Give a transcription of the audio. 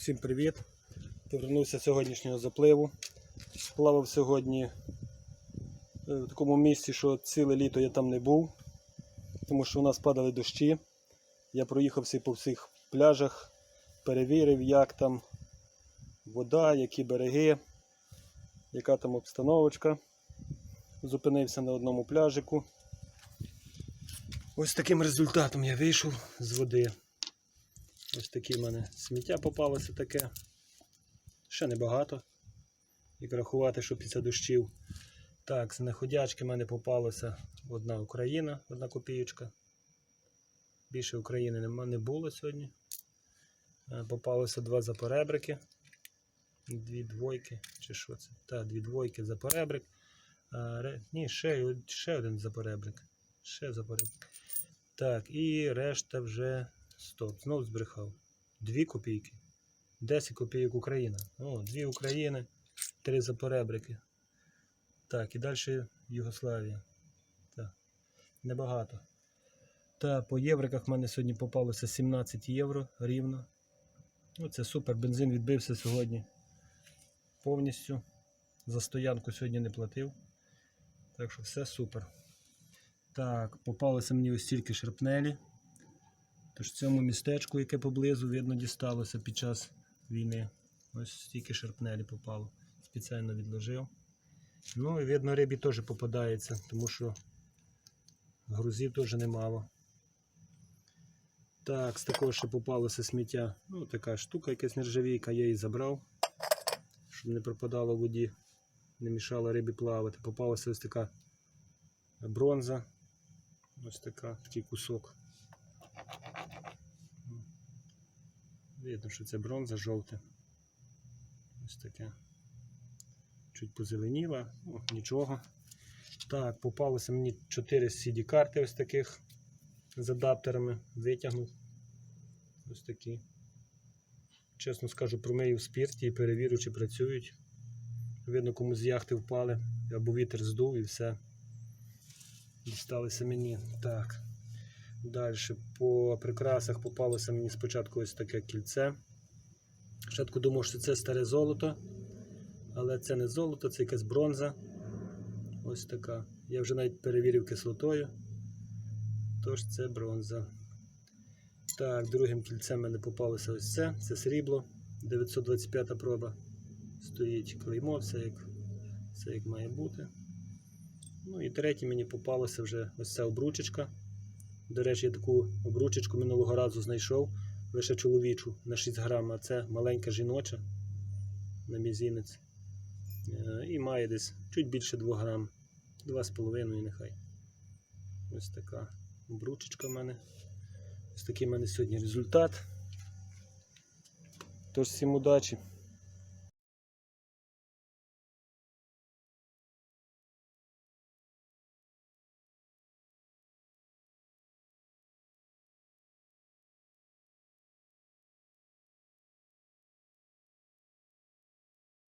Всім привіт! Повернувся з сьогоднішнього запливу. Плавав сьогодні е, в такому місці, що ціле літо я там не був, тому що у нас падали дощі. Я проїхався по всіх пляжах, перевірив, як там вода, які береги, яка там обстановочка. Зупинився на одному пляжику. Ось таким результатом я вийшов з води. Ось такі в мене сміття попалося таке. Ще небагато. Як рахувати, що після дощів. Так, з находячки в мене попалося одна Україна, одна копієчка. Більше України не було сьогодні. Е, Попалося два запоребрики. Дві двойки. Чи що це? Так, дві двойки запоребрик. А, ре- Ні, ще, ще один запоребрик. Ще запоребрик. Так, і решта вже. Стоп, знов збрехав. Дві копійки. 10 копійок Україна. О, дві України, три запоребрики. Так, і далі Югославія. Так, небагато. Та по євриках в мене сьогодні попалося 17 євро рівно. Ну, це супер. Бензин відбився сьогодні повністю. За стоянку сьогодні не платив. Так що все супер. Так, попалося мені ось тільки шерпнелі. Тож цьому містечку, яке поблизу, видно, дісталося під час війни. Ось стільки шерпнелі попало. Спеціально відложив. Ну і видно, рибі теж попадається, тому що грузів теж немало. Так, з такого ще попалося сміття. Ну, така штука, якась нержавійка, я її забрав, щоб не пропадало в воді, не мішало рибі плавати. Попалася ось така бронза. Ось така, такий кусок. Видно, що це бронза жовте. Ось таке. Чуть позеленіла, ну, нічого. Так, попалося мені 4 CD-карти ось таких з адаптерами. Витягнув. Ось такі. Чесно скажу, промию в спірті і перевірю, чи працюють. Видно, комусь з яхти впали, або вітер здув і все. Дісталися мені. Так. Далі по прикрасах попалося мені спочатку ось таке кільце. Спочатку думав, що це старе золото, але це не золото, це якась бронза. Ось така. Я вже навіть перевірив кислотою. Тож це бронза. Так, другим кільцем мене попалося ось це. Це срібло. 925 проба. Стоїть клеймо, все як, все як має бути. Ну і третє мені попалося вже ось ця обручечка. До речі, я таку обручечку минулого разу знайшов, лише чоловічу на 6 грам, а це маленька жіноча на мізинець. Е, І має десь чуть більше 2 грам, 2,5 нехай. Ось така обручечка в мене. Ось такий в мене сьогодні результат. Тож всім удачі!